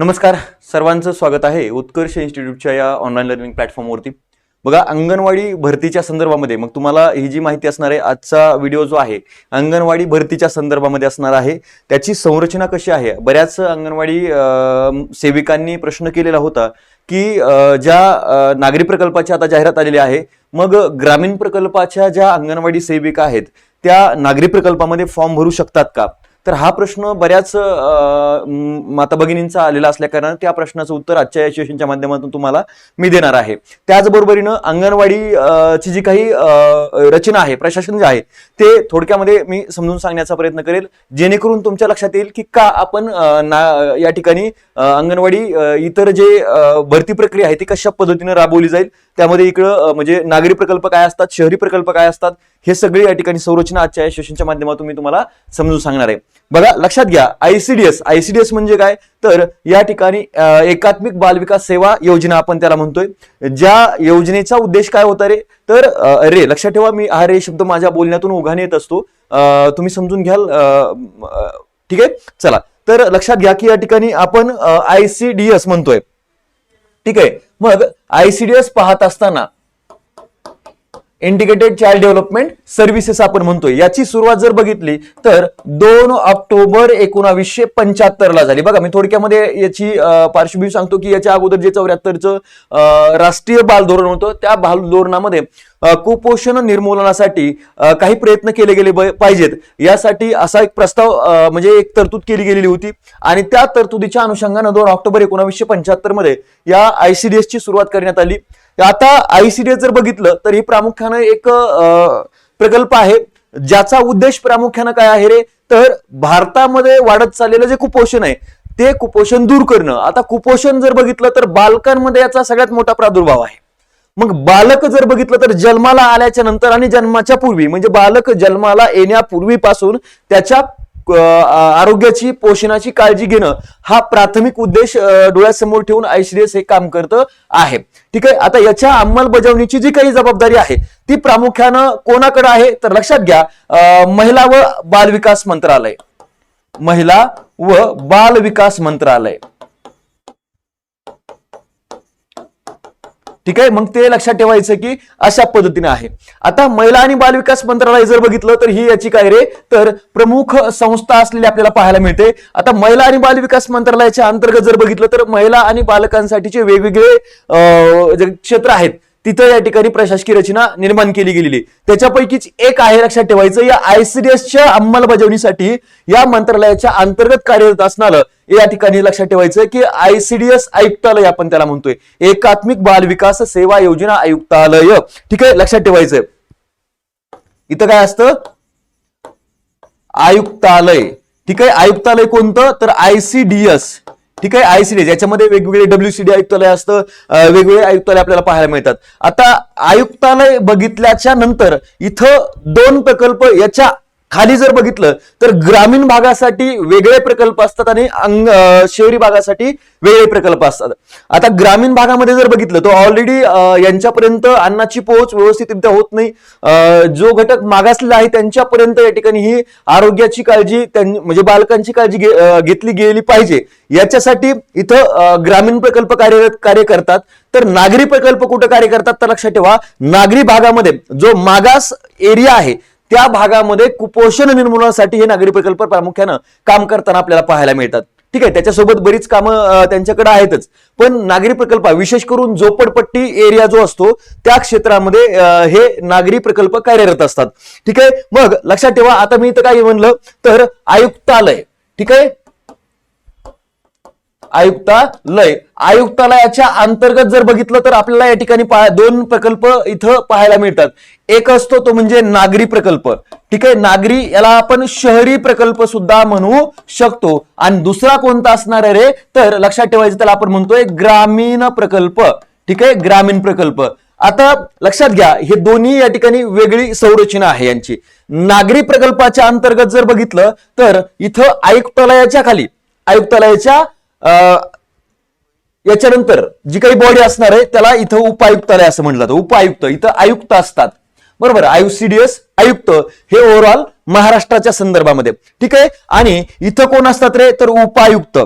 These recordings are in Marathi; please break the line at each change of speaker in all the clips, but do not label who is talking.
नमस्कार सर्वांचं स्वागत आहे उत्कर्ष इन्स्टिट्यूटच्या या ऑनलाईन लर्निंग प्लॅटफॉर्मवरती बघा अंगणवाडी भरतीच्या संदर्भामध्ये मग तुम्हाला ही जी माहिती असणार आहे आजचा व्हिडिओ जो आहे अंगणवाडी भरतीच्या संदर्भामध्ये असणार आहे. त्याची संरचना कशी आहे? बऱ्याच अंगणवाडी सेविकांनी प्रश्न केलेला होता की ज्या नागरी प्रकल्पाची आता जाहिरात आलेली आहे मग ग्रामीण प्रकल्पाच्या ज्या अंगणवाडी सेविका आहेत त्या नागरी प्रकल्पामध्ये फॉर्म भरू शकतात का? तर हा प्रश्न बऱ्याच माता भगिनींचा आलेला असल्याकारणाने त्या प्रश्नाचं उत्तर आजच्या या सेशनच्या माध्यमातून तुम्हाला मी देणार आहे. त्याचबरोबरीनं अंगणवाडी ची जी काही रचना आहे प्रशासन जे आहे ते थोडक्यामध्ये मी समजून सांगण्याचा प्रयत्न करेल. जेणेकरून तुमच्या लक्षात येईल की का आपण ना या ठिकाणी अंगणवाडी इतर जे भरती प्रक्रिया आहे ती कशा पद्धतीने राबवली जाईल? त्यामध्ये इकडं म्हणजे नागरी प्रकल्प काय असतात शहरी प्रकल्प काय असतात? हे सगळे या ठिकाणी संरचना आजच्या या सेशनच्या माध्यमातून मी तुम्हाला समजून सांगणार आहे. बघा लक्षात घ्या आयसीडीएस आयसीडीएस म्हणजे काय? तर या ठिकाणी एकात्मिक बाल विकास सेवा योजना आपण त्याला म्हणतोय. ज्या योजनेचा उद्देश काय होता रे? तर रे लक्षात ठेवा मी हा रे शब्द माझ्या बोलण्यातून उघाने येत असतो. तुम्ही समजून घ्याल ठीक आहे? चला. तर लक्षात घ्या की या ठिकाणी आपण आयसीडीएस म्हणतोय. ठीक आहे? मग आयसीडीएस पाहत असताना इंडिकेटेड चाइल्ड डेव्हलपमेंट सर्व्हिसेस आपण म्हणतोय. याची सुरुवात जर बघितली तर दोन ऑक्टोबर एकोणावीसशे पंच्याहत्तर ला झाली. बघा मी थोडक्यामध्ये याची पार्श्वभूमी सांगतो की याच्या अगोदर जे चौऱ्याहत्तरचं राष्ट्रीय बाल धोरण होतं त्या बाल धोरणामध्ये कुपोषण निर्मूलनासाठी काही प्रयत्न केले गेले पाहिजेत. यासाठी असा एक प्रस्ताव म्हणजे एक तरतूद केली गेलेली होती. आणि त्या तरतुदीच्या अनुषंगानं दोन ऑक्टोबर एकोणावीसशे पंच्याहत्तरमध्ये या आयसीडीएस ची सुरुवात करण्यात आली. आता आयसीडीए जर बघितलं तर ही प्रामुख्यानं एक प्रकल्प आहे ज्याचा उद्देश प्रामुख्यानं काय आहे रे? तर भारतामध्ये वाढत चाललेलं जे कुपोषण आहे ते कुपोषण दूर करणं. आता कुपोषण जर बघितलं तर बालकांमध्ये याचा सगळ्यात मोठा प्रादुर्भाव आहे. मग बालक जर बघितलं तर जन्माला आल्याच्यानंतर आणि जन्माच्या पूर्वी म्हणजे बालक जन्माला येण्यापूर्वीपासून त्याच्या आरोग्याची पोषणाची काळजी घेणं हा प्राथमिक उद्देश डोळ्यासमोर ठेवून आयसीडीएस हे काम करतं आहे. ठीक आहे? आता याच्या अंमलबजावणीची जी काही जबाबदारी आहे ती प्रामुख्यानं कोणाकडे आहे? तर लक्षात घ्या महिला व बाल विकास मंत्रालय. महिला व बाल विकास मंत्रालय. ठीक आहे? मग ते लक्षात ठेवायचं की अशा पद्धतीने आहे. आता महिला आणि बाल विकास मंत्रालय जर बघितलं तर ही याची काय रे? तर प्रमुख संस्था असलेली आपल्याला पाहायला मिळते. आता महिला आणि बाल विकास मंत्रालयाच्या अंतर्गत जर बघितलं तर महिला आणि बालकांसाठीचे वेगवेगळे जे क्षेत्र आहेत तिथं या ठिकाणी प्रशासकीय रचना निर्माण केली गेलेली त्याच्यापैकीच एक आहे लक्षात ठेवायचं या आयसीडीएसच्या अंमलबजावणीसाठी या मंत्रालयाच्या अंतर्गत कार्यरत असणारं या ठिकाणी लक्षात ठेवायचं की आयसीडीएस आयुक्तालय आपण त्याला म्हणतोय. एकात्मिक बाल विकास सेवा योजना आयुक्तालय. ठीक आहे लक्षात ठेवायचंय. इथं काय असतं? आयुक्तालय. ठीक आहे आयुक्तालय कोणतं? तर आयसीडीएस ठीक आहे आयसीडीएस याच्यामध्ये वेगवेगळे डब्ल्यूसीडी आयुक्तालय असतं वेगवेगळे आयुक्तालय आपल्याला पाहायला मिळतात. आता आयुक्तालय बघितल्याच्या नंतर इथं दोन प्रकल्प याच्या खाली जर बघितलं तर ग्रामीण भागासाठी वेगळे प्रकल्प असतात आणि अंग शहरी भागासाठी वेगळे प्रकल्प असतात. आता ग्रामीण भागामध्ये जर बघितलं तर ऑलरेडी यांच्यापर्यंत अन्नाची पोहोच व्यवस्थितरित्या होत नाही. जो घटक मागासलेला आहे त्यांच्यापर्यंत या ठिकाणी ही आरोग्याची काळजी म्हणजे बालकांची काळजी घे- घेतली गेली पाहिजे. याच्यासाठी इथं ग्रामीण प्रकल्प कार्यरत कार्य करतात. तर नागरी प्रकल्प कुठं कार्य करतात तर लक्षात ठेवा नागरी भागामध्ये जो मागास एरिया आहे त्या भागामध्ये कुपोषण निर्मूलनासाठी हे नागरी प्रकल्प प्रामुख्यानं काम करताना आपल्याला पाहायला मिळतात. ठीक आहे त्याच्यासोबत बरीच कामं त्यांच्याकडे आहेतच. पण नागरी प्रकल्प विशेष करून झोपडपट्टी एरिया जो असतो त्या क्षेत्रामध्ये हे नागरी प्रकल्प कार्यरत असतात. ठीक आहे मग लक्षात ठेवा आता मी इथं काय म्हणलं? तर आयुक्तालय. ठीक आहे आयुक्तालय आयुक्तालयाच्या अंतर्गत जर बघितलं तर आपल्याला या ठिकाणी दोन प्रकल्प इथं पाहायला मिळतात. एक असतो तो म्हणजे नागरी प्रकल्प. ठीक आहे? नागरी याला आपण शहरी प्रकल्प सुद्धा म्हणू शकतो. आणि दुसरा कोणता असणार आहे रे? तर लक्षात ठेवायचं त्याला आपण म्हणतोय ग्रामीण प्रकल्प. ठीक आहे? ग्रामीण प्रकल्प. आता लक्षात घ्या हे दोन्ही या ठिकाणी वेगळी संरचना आहे यांची. नागरी प्रकल्पाच्या अंतर्गत जर बघितलं तर इथं आयुक्तालयाच्या खाली आयुक्तालयाच्या याच्यानंतर जी काही बॉडी असणार आहे त्याला इथं उपायुक्तालय असं म्हटलं जातं. उपायुक्त इथं आयुक्त असतात. बरोबर? आयुसीडीएस आयुक्त हे ओव्हरऑल महाराष्ट्राच्या संदर्भामध्ये. ठीक आहे? आणि इथं कोण असतात रे? तर उपायुक्त.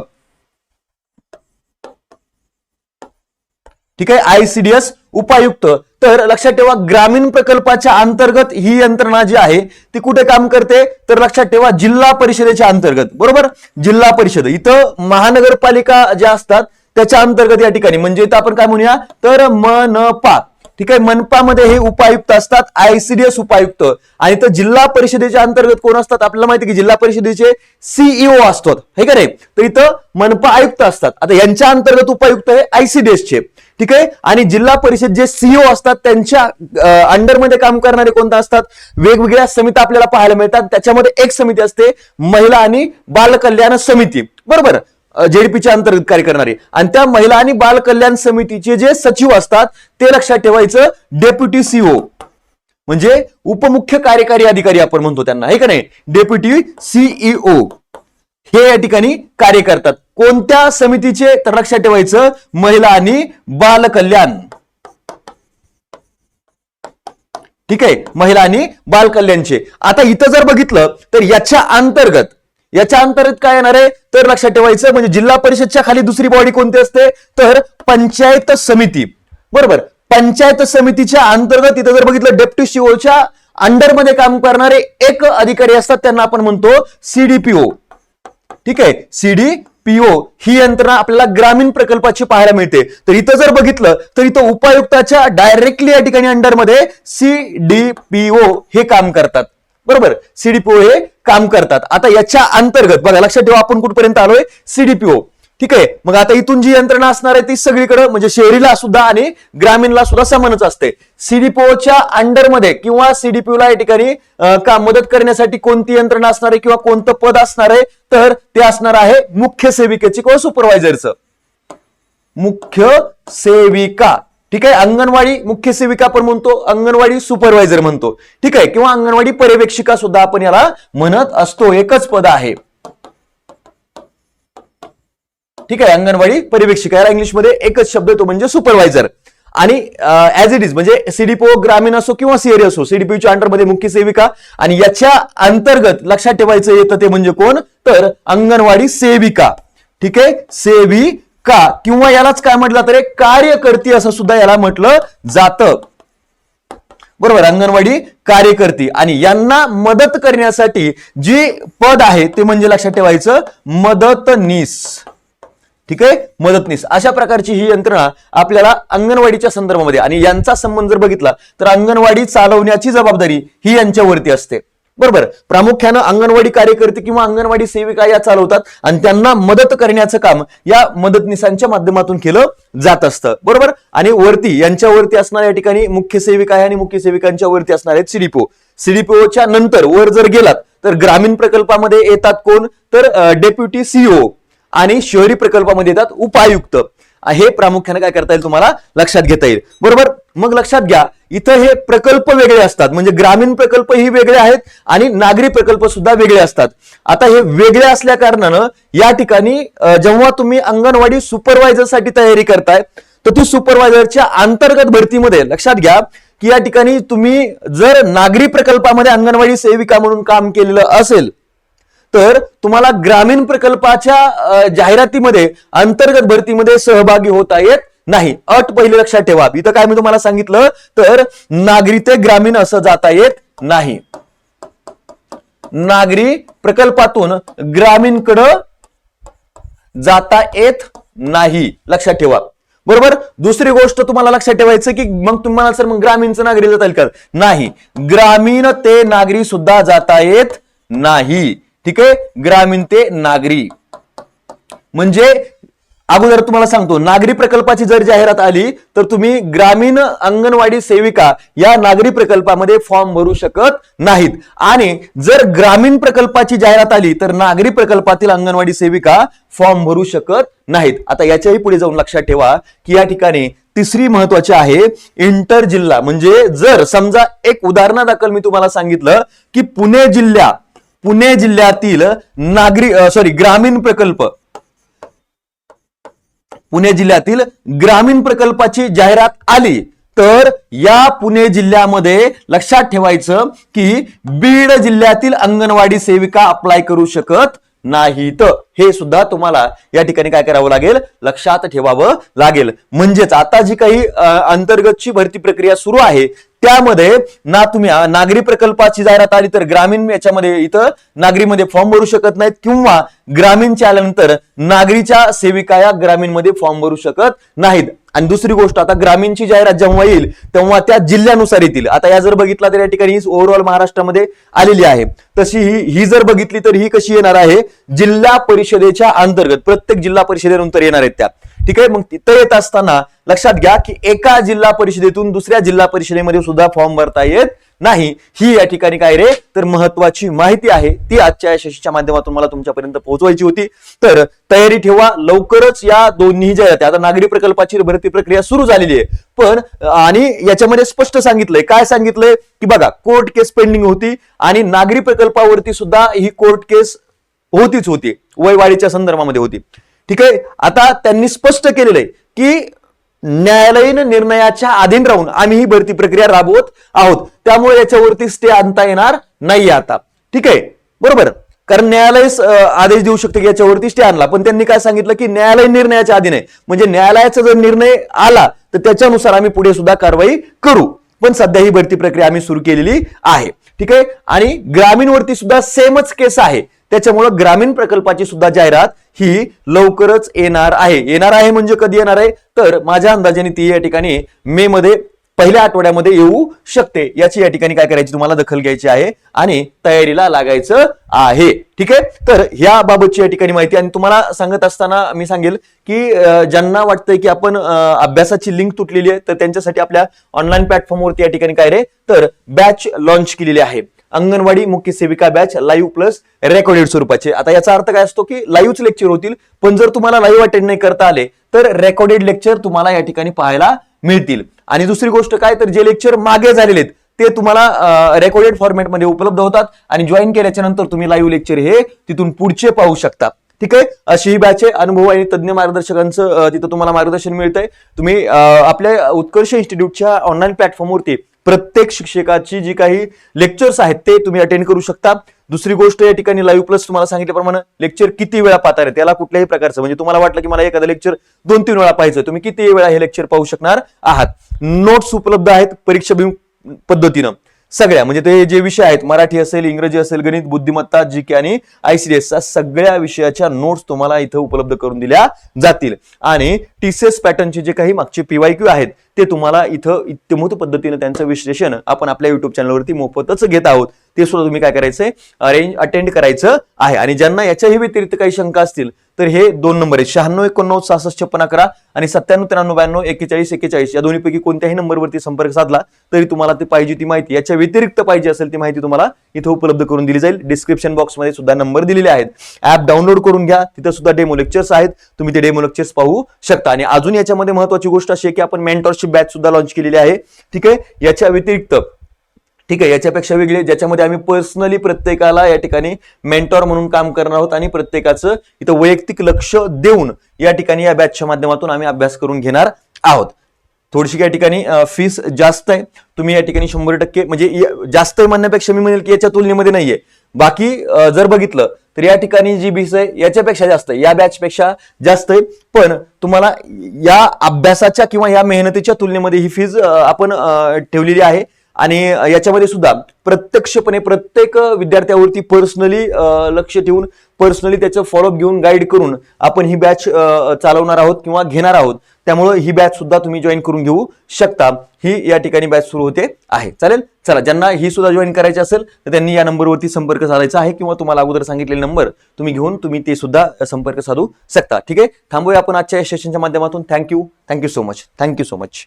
ठीक आहे? आयसीडीएस उपायुक्त. तर लक्षात ठेवा ग्रामीण प्रकल्पाच्या अंतर्गत ही यंत्रणा जी आहे ती कुठे काम करते? तर लक्षात ठेवा जिल्हा परिषदेच्या अंतर्गत. बरोबर? जिल्हा परिषद. इथं महानगरपालिका ज्या असतात त्याच्या अंतर्गत या ठिकाणी. म्हणजे इथं आपण काय म्हणूया? तर मनपा. ठीक आहे? मनपामध्ये हे उपायुक्त असतात आयसीडीएस उपायुक्त. आणि तर जिल्हा परिषदेच्या अंतर्गत कोण असतात? आपल्याला माहिती की जिल्हा परिषदेचे सीईओ असतात. हे का नाही? तर इथं मनपा आयुक्त असतात. आता यांच्या अंतर्गत उपायुक्त हे आयसीडीएस चे. ठीक आहे? आणि जिल्हा परिषद जे सीईओ असतात त्यांच्या अंडरमध्ये काम करणारे कोणतं असतात? वेगवेगळ्या समित्या आपल्याला पाहायला मिळतात. त्याच्यामध्ये एक समिती असते महिला आणि बाल कल्याण समिती. बरोबर? जेडपीच्या अंतर्गत कार्य करणारे. आणि त्या महिला आणि बाल कल्याण समितीचे जे सचिव असतात ते लक्षात ठेवायचं डेप्युटी सीओ म्हणजे उपमुख्य कार्यकारी अधिकारी आपण म्हणतो त्यांना. हे का नाही? डेप्युटी सीईओ हे या ठिकाणी कार्य करतात. कोणत्या समितीचे तर लक्षात ठेवायचं महिला आणि बाल कल्याण. ठीक आहे? महिला आणि बाल कल्याणचे. आता इथं जर बघितलं तर याच्या अंतर्गत याच्या अंतर्गत काय येणार आहे? तर लक्षात ठेवायचं म्हणजे जिल्हा परिषदच्या खाली दुसरी बॉडी कोणती असते? तर पंचायत समिती. बरोबर? पंचायत समितीच्या अंतर्गत इथं जर बघितलं डेप्टी सीओच्या अंडरमध्ये काम करणारे एक अधिकारी असतात त्यांना आपण म्हणतो सीडीपीओ ठीक आहे. सीडीपीओ ही यंत्रणा आपल्याला ग्रामीण प्रकल्पाची पाहायला मिळते. तर इथं जर बघितलं तर इथं उपायुक्ताच्या डायरेक्टली या ठिकाणी अंडरमध्ये सीडीपीओ हे काम करतात. बरोबर? सीडीपीओ हे काम करतात. आता याच्या अंतर्गत बघा लक्षात ठेवा आपण कुठपर्यंत आलोय? सीडीपीओ ठीक आहे? मग आता इथून जी यंत्रणा असणार आहे ती सगळीकडे म्हणजे शहरीला सुद्धा आणि ग्रामीणला सुद्धा समानच असते. सीडीपीओच्या अंडरमध्ये किंवा सीडीपीओला या ठिकाणी का मदत करण्यासाठी कोणती यंत्रणा असणार आहे किंवा कोणतं पद असणार आहे तर ते असणार आहे मुख्य सेविकेची किंवा सुपरवायझरचं. मुख्य सेविका. ठीक आहे? अंगणवाडी मुख्य सेविका आपण म्हणतो अंगणवाडी सुपरवायझर म्हणतो. ठीक आहे? किंवा अंगणवाडी पर्यवेक्षिका सुद्धा आपण याला म्हणत असतो. एकच पद आहे. ठीक आहे अंगणवाडी पर्यवेक्षिका याला इंग्लिशमध्ये एकच शब्द येतो म्हणजे सुपरवायझर आणि ऍज इट इज म्हणजे सीडीपीओ ग्रामीण असो किंवा सीएरी असो सीडीपीओच्या अंडरमध्ये मुख्य सेविका आणि याच्या अंतर्गत लक्षात ठेवायचं येतं ते म्हणजे कोण? तर अंगणवाडी सेविका. ठीक आहे? सेविका. किंवा यालाच काय म्हटलं तर एक कार्यकर्ती असं सुद्धा याला म्हटलं जातं. बरोबर अंगणवाडी कार्यकर्ती. आणि यांना मदत करण्यासाठी जी पद आहे ते म्हणजे लक्षात ठेवायचं मदतनीस. ठीक आहे? मदतनीस अशा प्रकारची ही यंत्रणा आपल्याला अंगणवाडीच्या संदर्भामध्ये आणि यांचा संबंध जर बघितला तर अंगणवाडी चालवण्याची जबाबदारी ही यांच्यावरती असते. बरोबर? प्रामुख्यानं अंगणवाडी कार्यकर्ते किंवा अंगणवाडी सेविका या चालवतात आणि त्यांना मदत करण्याचं काम या मदतनीसांच्या माध्यमातून केलं जात असतं. बरोबर? आणि वरती यांच्यावरती असणाऱ्या ठिकाणी मुख्य सेविका आहे आणि मुख्य सेविकांच्या वरती असणारे सिडीपो सीडीपीओ सीडीपीओच्या नंतर वर जर गेलात तर ग्रामीण प्रकल्पामध्ये येतात कोण? तर डेप्युटी सीईओ आणि शहरी प्रकल्पामध्ये येतात उपायुक्त. हे प्रामुख्याने काय करता येईल तुम्हाला लक्षात घेता येईल. बरोबर? मग लक्षात घ्या इथं हे प्रकल्प वेगळे असतात. म्हणजे ग्रामीण प्रकल्प ही वेगळे आहेत आणि नागरी प्रकल्प सुद्धा वेगळे असतात. आता हे वेगळे असल्या कारणानं या ठिकाणी जेव्हा तुम्ही अंगणवाडी सुपरवायझरसाठी तयारी करताय तर ती सुपरवायझरच्या अंतर्गत भरतीमध्ये लक्षात घ्या की या ठिकाणी तुम्ही जर नागरी प्रकल्पामध्ये अंगणवाडी सेविका म्हणून काम केलेलं असेल तर तुम्हाला ग्रामीण प्रकल्पाच्या जाहिरातीमध्ये अंतर्गत भरतीमध्ये सहभागी होता येत नाही. अट पहिले लक्षात ठेवा. इथं काय मी तुम्हाला सांगितलं? तर नागरी ते ग्रामीण असं जाता येत नाही. नागरी प्रकल्पातून ग्रामीणकडं जाता येत नाही. लक्षात ठेवा. बरोबर? दुसरी गोष्ट तुम्हाला लक्षात ठेवायचं की मग तुम्हाला सर मग ग्रामीणचं नागरी जाता येईल का? नाही. ग्रामीण ते नागरी सुद्धा जाता येत नाही. ठीक आहे? ग्रामीण ते नागरी. म्हणजे अगोदर तुम्हाला सांगतो नागरी प्रकल्पाची जर जाहिरात आली तर तुम्ही ग्रामीण अंगणवाडी सेविका या नागरी प्रकल्पामध्ये फॉर्म भरू शकत नाहीत. आणि जर ग्रामीण प्रकल्पाची जाहिरात आली तर नागरी प्रकल्पातील अंगणवाडी सेविका फॉर्म भरू शकत नाहीत. आता याच्याही पुढे जाऊन लक्षात ठेवा की या ठिकाणी तिसरी महत्वाची आहे इंटर जिल्हा. म्हणजे जर समजा एक उदाहरणादाखल मी तुम्हाला सांगितलं की पुणे जिल्ह्या पुणे जिल्ह्यातील नागरी सॉरी ग्रामीण प्रकल्प. पुणे जिल्ह्यातील ग्रामीण प्रकल्पाची जाहिरात आली तर या पुणे जिल्ह्यामध्ये लक्षात ठेवायचं की बीड जिल्ह्यातील अंगणवाडी सेविका अप्लाय करू शकत नाहीत. हे सुद्धा तुम्हाला या ठिकाणी काय करावं लागेल? लक्षात ठेवावं लागेल. म्हणजेच आता जी काही अंतर्गतची भरती प्रक्रिया सुरू आहे त्यामध्ये ना तुम्ही नागरी प्रकल्पाची जाहिरात आली तर ग्रामीण याच्यामध्ये इथं नागरीमध्ये फॉर्म भरू शकत नाहीत किंवा ग्रामीणच्या आल्यानंतर नागरीच्या सेविका या ग्रामीणमध्ये फॉर्म भरू शकत नाहीत. आणि दुसरी गोष्ट आता ग्रामीणची जाहिरात जेव्हा येईल तेव्हा त्या जिल्ह्यानुसार येतील. आता या जर बघितला तर या ठिकाणी ही ओव्हरऑल महाराष्ट्रामध्ये आलेली आहे. तशी ही ही जर बघितली तर ही कशी येणार आहे? जिल्हा परिषदेच्या अंतर्गत प्रत्येक जिल्हा परिषदेनंतर येणार आहेत त्या. ठीक आहे? मग तिथं येत असताना लक्षात घ्या की एका जिल्हा परिषदेतून दुसऱ्या जिल्हा परिषदेमध्ये सुद्धा फॉर्म भरता येत नाही. ही या ठिकाणी काय रे? तर महत्वाची माहिती आहे. ती आजच्या यशस्वीच्या माध्यमातून मला तुमच्यापर्यंत पोहोचवायची होती. तर तयारी ठेवा. लवकरच या दोन्ही ज्या आता नागरी प्रकल्पाची भरती प्रक्रिया सुरू झालेली आहे. पण आणि याच्यामध्ये स्पष्ट सांगितलंय. काय सांगितलंय? की बघा कोर्ट केस पेंडिंग होती आणि नागरी प्रकल्पावरती सुद्धा ही कोर्ट केस होतीच होती. वयवाढीच्या संदर्भामध्ये होती. ठीक आहे? आता त्यांनी स्पष्ट केलेलं आहे की न्यायालयीन निर्णयाच्या अधीन राहून आम्ही ही भरती प्रक्रिया राबवत आहोत. त्यामुळे याच्यावरती स्टे आणता येणार नाही आता. ठीक आहे? बरोबर. कारण न्यायालय आदेश देऊ शकते की याच्यावरती स्टे आणला. पण त्यांनी काय सांगितलं की न्यायालय निर्णयाच्या अधीन आहे. म्हणजे न्यायालयाचा जर निर्णय आला तर त्याच्यानुसार आम्ही पुढे सुद्धा कारवाई करू. पण सध्या ही भरती प्रक्रिया आम्ही सुरू केलेली आहे. ठीक आहे? आणि ग्रामीणवरती सुद्धा सेमच केस आहे. त्याच्यामुळं ग्रामीण प्रकल्पाची सुद्धा जाहिरात ही लवकरच येणार आहे. येणार आहे म्हणजे कधी येणार आहे? तर माझ्या अंदाजाने ती या ठिकाणी मे मध्ये पहिल्या आठवड्यामध्ये येऊ शकते. याची या ठिकाणी काय करायची तुम्हाला दखल घ्यायची आहे आणि तयारीला लागायचं आहे. ठीक आहे? तर ह्या बाबतची या ठिकाणी माहिती आणि तुम्हाला सांगत असताना मी सांगेल की ज्यांना वाटतंय की आपण अभ्यासाची लिंक तुटलेली आहे तर त्यांच्यासाठी आपल्या ऑनलाईन प्लॅटफॉर्मवरती या ठिकाणी काय रे? तर बॅच लॉन्च केलेली आहे. अंगणवाडी मुख्य सेविका बॅच लाईव्ह प्लस रेकॉर्डेड स्वरूपाचे. आता याचा अर्थ काय असतो की लाईव्हच लेक्चर होतील पण जर तुम्हाला लाईव्ह अटेंड नाही करता आले तर रेकॉर्डेड लेक्चर तुम्हाला या ठिकाणी पाहायला मिळतील. आणि दुसरी गोष्ट काय तर जे लेक्चर मागे झालेले आहेत ते तुम्हाला रेकॉर्डेड फॉर्मॅटमध्ये उपलब्ध होतात आणि जॉईन केल्याच्यानंतर तुम्ही लाईव्ह लेक्चर हे तिथून पुढचे पाहू शकता. ठीक आहे? अशी ही बॅच आहे अनुभव आणि तज्ज्ञ मार्गदर्शकांचं तिथं तुम्हाला मार्गदर्शन मिळतंय. तुम्ही आपल्या उत्कर्ष इन्स्टिट्यूटच्या ऑनलाईन प्लॅटफॉर्मवरती प्रत्येक शिक्षकाची जी काही लेक्चर्स आहेत ते तुम्ही अटेंड करू शकता. दुसरी गोष्ट या ठिकाणी लाईव्ह प्लस तुम्हाला सांगितल्याप्रमाणे लेक्चर किती वेळा पाहता येते त्याला कुठल्याही प्रकारचं. म्हणजे तुम्हाला वाटलं की मला एखादं लेक्चर दोन तीन वेळा पाहायचं तुम्ही किती वेळा हे लेक्चर पाहू शकणार आहात? नोट्स उपलब्ध आहेत परीक्षा पद्धतीनं. सगळ्या म्हणजे ते जे विषय आहेत मराठी असेल इंग्रजी असेल गणित बुद्धिमत्ता जी के आणि आयसीडीएस सगळ्या विषयाच्या नोट्स तुम्हाला इथं उपलब्ध करून दिल्या जातील. आणि टीसीएस पॅटर्नचे जे काही मागचे पीवायक्यू आहेत ते तुम्हाला इथं इत्यमूत पद्धतीनं त्यांचं विश्लेषण आपण आपल्या युट्यूब चॅनलवरती मोफतच घेत आहोत. ते सुद्धा तुम्ही काय करायचंय? अरेंज अटेंड करायचं आहे. आणि ज्यांना याच्याही व्यतिरिक्त काही शंका असतील तर हे दोन नंबर आहेत. शहाण्णव एकोणनव्वद सहासष्ट छप्पन अकरा आणि सत्त्याण्णव त्र्याण्णव ब्याण्णव एक्केचाळीस एक्केचाळीस या दोन्हीपैकी कोणत्याही नंबरवरती संपर्क साधला तरी तुम्हाला ती पाहिजे ती माहिती. याच्या व्यतिरिक्त पाहिजे असेल ती माहिती तुम्हाला इथं उपलब्ध करून दिली जाईल. डिस्क्रिप्शन बॉक्समध्ये सुद्धा नंबर दिलेले आहेत. ऍप डाउनलोड करून घ्या. तिथं सुद्धा डेमो लेक्चर्स आहेत. तुम्ही ते डेमो लेक्चर्स पाहू शकता. आणि अजून याच्यामध्ये महत्वाची गोष्ट अशी आहे की आपण मेंटॉरशिप बॅच सुद्धा लॉन्च केलेली आहे. ठीक आहे? याच्या व्यतिरिक्त ठीक आहे? याच्यापेक्षा वेगळे ज्याच्यामध्ये आम्ही पर्सनली प्रत्येकाला या ठिकाणी मेंटॉर म्हणून काम करणार आहोत आणि प्रत्येकाचं इथं वैयक्तिक लक्ष देऊन या ठिकाणी या बॅचच्या माध्यमातून आम्ही अभ्यास करून घेणार आहोत. थोडीशी या ठिकाणी फीस जास्त आहे. तुम्ही या ठिकाणी शंभर टक्के म्हणजे जास्त आहे म्हणण्यापेक्षा मी म्हणेल की याच्या तुलनेमध्ये नाहीये. बाकी जर बघितलं तर या ठिकाणी जी बीस आहे याच्यापेक्षा जास्त आहे. या बॅचपेक्षा जास्त आहे. पण तुम्हाला या अभ्यासाच्या किंवा या मेहनतीच्या तुलनेमध्ये ही फीज आपण ठेवलेली आहे. आणि याच्यामध्ये सुद्धा प्रत्यक्षपणे प्रत्येक विद्यार्थ्यावरती पर्सनली लक्ष ठेवून पर्सनली त्याचं फॉलोअप घेऊन गाईड करून आपण ही बॅच चालवणार आहोत किंवा घेणार आहोत. त्यामुळे ही बॅच सुद्धा तुम्ही जॉईन करून घेऊ शकता. ही या ठिकाणी बॅच सुरू होते आहे. चालेल? चला ज्यांना ही सुद्धा जॉईन करायची असेल तर त्यांनी या नंबरवरती संपर्क साधायचा आहे किंवा तुम्हाला अगोदर सांगितलेले नंबर तुम्ही घेऊन तुम्ही ते सुद्धा संपर्क साधू शकता. ठीक आहे? थांबूया आपण आजच्या या सेशनच्या माध्यमातून. Thank you thank you so much thank you so much